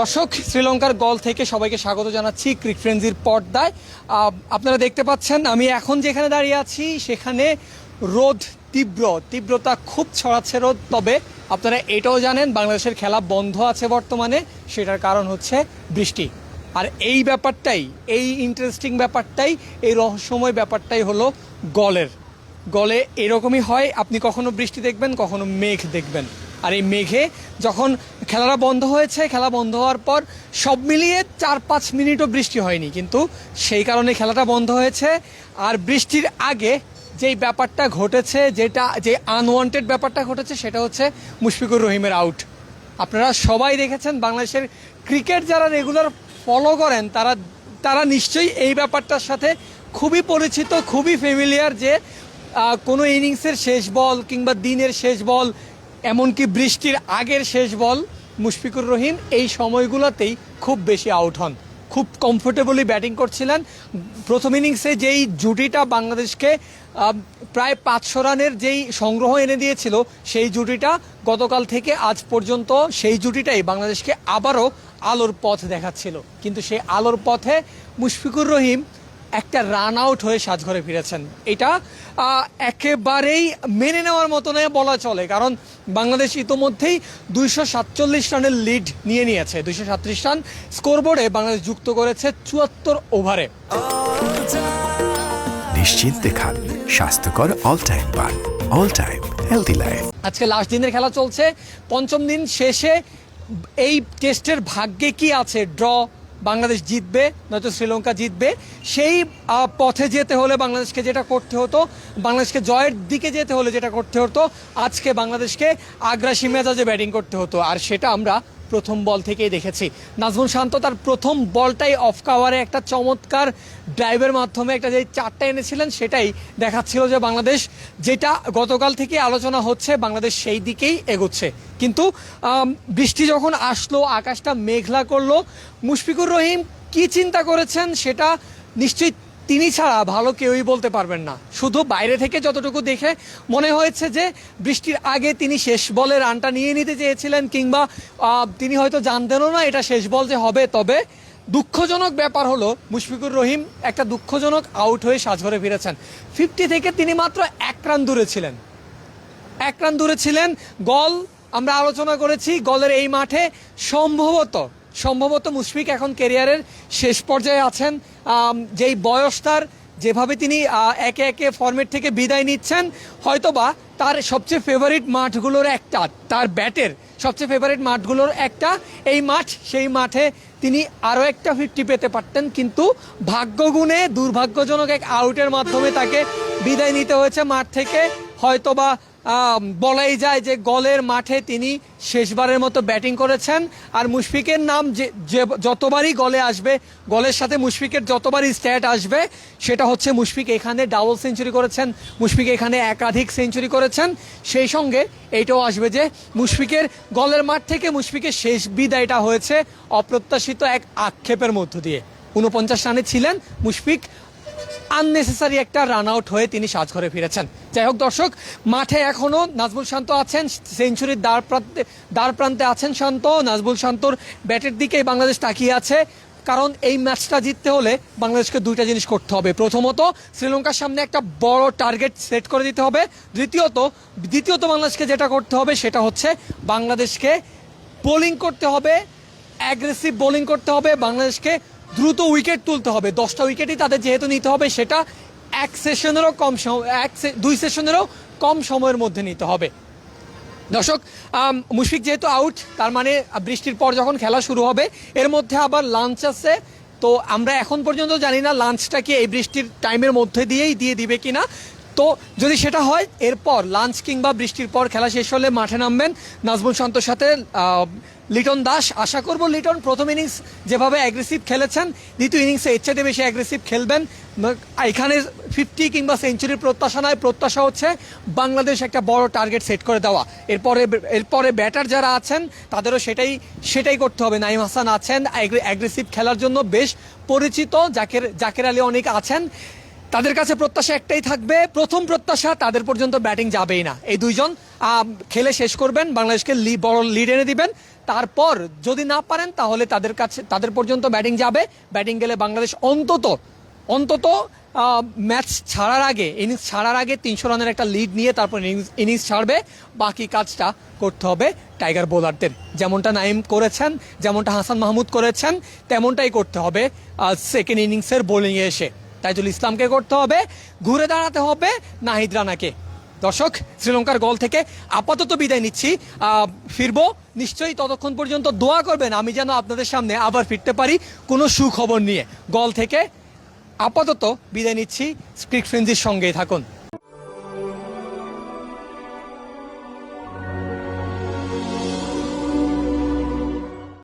দর্শক, শ্রীলঙ্কার গল থেকে সবাইকে স্বাগত জানাচ্ছি ক্রিক ফ্রেন্সির পর্দায়। আপনারা দেখতে পাচ্ছেন, আমি এখন যেখানে দাঁড়িয়ে আছি, সেখানে রোদ তীব্র, তীব্রতা খুব ছড়াচ্ছে রোদ। তবে আপনারা এটাও জানেন, বাংলাদেশের খেলা বন্ধ আছে বর্তমানে, সেটার কারণ হচ্ছে বৃষ্টি। আর এই ব্যাপারটাই, এই ইন্টারেস্টিং ব্যাপারটাই, এই রহস্যময় ব্যাপারটাই হলো গলের। গলে এরকমই হয়, আপনি কখনো বৃষ্টি দেখবেন, কখনো মেঘ দেখবেন। আর এই মেঘে যখন খেলাটা বন্ধ হয়েছে, খেলা বন্ধ হওয়ার পর সব মিলিয়ে চার পাঁচ মিনিটও বৃষ্টি হয়নি। কিন্তু সেই কারণে খেলাটা বন্ধ হয়েছে। আর বৃষ্টির আগে যেই ব্যাপারটা ঘটেছে, যেটা, যে আনওয়ান্টেড ব্যাপারটা ঘটেছে, সেটা হচ্ছে মুশফিকুর রহিমের আউট আপনারা সবাই দেখেছেন, বাংলাদেশের ক্রিকেট যারা রেগুলার ফলো করেন, তারা তারা নিশ্চয়ই এই ব্যাপারটার সাথে খুবই পরিচিত, খুবই ফেমিলিয়ার যে কোনো ইনিংসের শেষ বল কিংবা দিনের শেষ বল এমনকি বৃষ্টির আগের শেষ বল মুশফিকুর রহিম এই সময়গুলোতেই খুব বেশি আউট হন। খুব কমফোর্টেবলি ব্যাটিং করছিলেন। প্রথম ইনিংসে যেই জুটিটা বাংলাদেশকে প্রায় পাঁচশো রানের যেই সংগ্রহ এনে দিয়েছিল, সেই জুটিটা গতকাল থেকে আজ পর্যন্ত সেই জুটিটাই বাংলাদেশকে আবারও আলোর পথ দেখাচ্ছিল। কিন্তু সেই আলোর পথে মুশফিকুর রহিম একটা রান আউট হয়ে সাজঘরে ফিরেছেন। এটা একেবারেই মেনে নেওয়ার মতো নয় বলা চলে কারণ বাংলাদেশ ইতোমধ্যেই দুইশো সাতচল্লিশ রানের লিড নিয়ে নিয়েছে। দুইশো সাতত্রিশ রান স্কোরবোর্ডে বাংলাদেশ যুক্ত করেছে চুয়াত্তর ওভারে নিশ্চিন্তে খান স্বাস্থ্যকর অল টাইম পান অল টাইম হেলদি লাইফ আজকে লাস্ট দিনের খেলা চলছে পঞ্চম দিন শেষে এই টেস্টের ভাগ্যে কি আছে? ড্র বাংলাদেশ জিতবে, নয়তো শ্রীলঙ্কা জিতবে। সেই পথে যেতে হলে বাংলাদেশকে যেটা করতে হতো, বাংলাদেশকে জয়ের দিকে যেতে হলে যেটা করতে হতো, আজকে বাংলাদেশকে আগ্রাসী মেজাজে ব্যাটিং করতে হতো। আর সেটা আমরা প্রথম বল থেকেই দেখেছি। নাজমুল শান্ত তার প্রথম বলটাই অফ কাওয়ারে একটা চমৎকার ড্রাইভের মাধ্যমে একটা যে চারটা এনেছিলেন সেটাই দেখাচ্ছিল যে বাংলাদেশ, যেটা গতকাল থেকে আলোচনা হচ্ছে বাংলাদেশ সেই দিকেই এগোচ্ছে। কিন্তু বৃষ্টি যখন আসলো, আকাশটা মেঘলা করল, মুশফিকুর রহিম কি চিন্তা করেছেন সেটা নিশ্চয়ই তিনি ছাড়া ভালো কেউই বলতে পারবেন না। শুধু বাইরে থেকে যতটুকু দেখে মনে হয়েছে যে, বৃষ্টির আগে তিনি শেষ বলে রানটা নিয়ে নিতে চেয়েছিলেন কিংবা তিনি হয়তো জানতেনও না এটা শেষ বল যে হবে। তবে দুঃখজনক ব্যাপার হলো, মুশফিকুর রহিম একটা দুঃখজনক আউট হয়ে সাজঘরে ফিরেছেন। ফিফটি থেকে তিনি মাত্র এক রান দূরে ছিলেন। এক রান দূরে ছিলেন। গল আমরা আলোচনা করেছি, গলের এই মাঠে সম্ভবত সম্ভবত মুশফিক এখন কেরিয়ারের শেষ পর্যায়ে আছেন। যেই বয়স তার যেভাবে তিনি একে একে ফরম্যাট থেকে বিদায় নিচ্ছেন, হয়তোবা তার সবচেয়ে ফেভারিট মাঠগুলোর একটা, তার ব্যাটের সবচেয়ে ফেভারিট মাঠগুলোর একটা, এই মাঠ, সেই মাঠে তিনি আরও একটা ফিফটি পেতে পারতেন, কিন্তু ভাগ্যগুণে, দুর্ভাগ্যজনক এক আউটের মাধ্যমে তাকে বিদায় নিতে হয়েছে মাঠ থেকে। হয়তোবা বলাই যায় যে গলের মাঠে তিনি শেষবারের মতো ব্যাটিং করেছেন। আর মুশফিকের নাম যে, যতবারই গলে আসবে, গলের সাথে মুশফিকের যতবারই স্ট্যাট আসবে, সেটা হচ্ছে মুশফিক এখানে ডাবল সেঞ্চুরি করেছেন, মুশফিক এখানে একাধিক সেঞ্চুরি করেছেন। সেই সঙ্গে এইটাও আসবে যে মুশফিকের গলের মাঠ থেকে মুশফিকের শেষ বিদায়টা হয়েছে অপ্রত্যাশিত এক আক্ষেপের মধ্য দিয়ে। উনপঞ্চাশ রানে ছিলেন মুশফিক আননেসেসারি একটা রান আউট হয়ে তিনি সাজঘরে ফিরেছেন। যাই হোক দর্শক, মাঠে এখনও নাজবুল শান্ত আছেন, সেঞ্চুরির দ্বার প্রান্তে দ্বার প্রান্তে আছেন শান্ত। নাজবুল শান্তর ব্যাটের দিকেই বাংলাদেশ তাকিয়ে আছে। কারণ এই ম্যাচটা জিততে হলে বাংলাদেশকে দুইটা জিনিস করতে হবে। প্রথমত, শ্রীলঙ্কার সামনে একটা বড় টার্গেট সেট করে দিতে হবে। দ্বিতীয়ত দ্বিতীয়ত বাংলাদেশকে যেটা করতে হবে সেটা হচ্ছে বাংলাদেশকে বোলিং করতে হবে অ্যাগ্রেসিভ বোলিং করতে হবে। বাংলাদেশকে দ্রুত উইকেট তুলতে হবে। দশটা উইকেটই তাদের যেহেতু নিতে হবে, সেটা এক সেশনেরও কম এক দুই সেশনেরও কম সময়ের মধ্যে নিতে হবে। দর্শক মুশফিক যেহেতু আউট তার মানে বৃষ্টির পর যখন খেলা শুরু হবে, এর মধ্যে আবার লাঞ্চ আছে। তো আমরা এখন পর্যন্ত জানি না লাঞ্চটা কি এই বৃষ্টির টাইমের মধ্যে দিয়েই দিয়ে দিবে কিনা। তো যদি সেটা হয়, এরপর লাঞ্চ কিংবা বৃষ্টির পর খেলা শেষ হলে মাঠে নামবেন নাজমুল শান্তর সাথে লিটন দাস। আশা করব লিটন প্রথম ইনিংস যেভাবে অ্যাগ্রেসিভ খেলেছেন, দ্বিতীয় ইনিংসে এর চাইতে বেশি অ্যাগ্রেসিভ খেলবেন। এখানে ফিফটি কিংবা সেঞ্চুরির প্রত্যাশা নয়, প্রত্যাশা হচ্ছে বাংলাদেশ একটা বড় টার্গেট সেট করে দেওয়া। এরপরে এরপরে ব্যাটার যারা আছেন, তাদেরও সেটাই সেটাই করতে হবে। নাইম হাসান আছেন অ্যাগ্রেসিভ খেলার জন্য বেশ পরিচিত, জাকের জাকের আলী অনেক আছেন। তাদের কাছে প্রত্যাশা একটাই থাকবে, প্রথম প্রত্যাশা তাদের পর্যন্ত ব্যাটিং যাবেই না। এই দুইজন খেলে শেষ করবেন, বাংলাদেশকে বড় লিড এনে দিবেন। তারপর যদি না পারেন, তাহলে তাদের কাছে, তাদের পর্যন্ত ব্যাটিং যাবে। ব্যাটিং গেলে বাংলাদেশ অন্তত অন্তত ম্যাচ ছাড়ার আগে ইনিংস ছাড়ার আগে তিনশো রানের একটা লিড নিয়ে তারপর ইনিংস ছাড়বে। বাকি কাজটা করতে হবে টাইগার বোলারদের যেমনটা নাইম করেছেন, যেমনটা হাসান মাহমুদ করেছেন, তেমনটাই করতে হবে সেকেন্ড ইনিংসের বোলিংয়ে এসে। তাইজুল ইসলামকে করতে হবে, ঘুরে দাঁড়াতে হবে নাহিদ রানাকে। দর্শক, শ্রীলঙ্কার গল থেকে আপাতত বিদায় নিচ্ছি। ফিরবো নিশ্চয়ই ততক্ষণ পর্যন্ত দোয়া করবেন, আমি যেন আপনাদের সামনে আবার ফিরতে পারি কোনো সুখবর নিয়ে। গল থেকে আপাতত বিদায় নিচ্ছি স্ক্রিক ফ্রেন্সির সঙ্গেই থাকুন।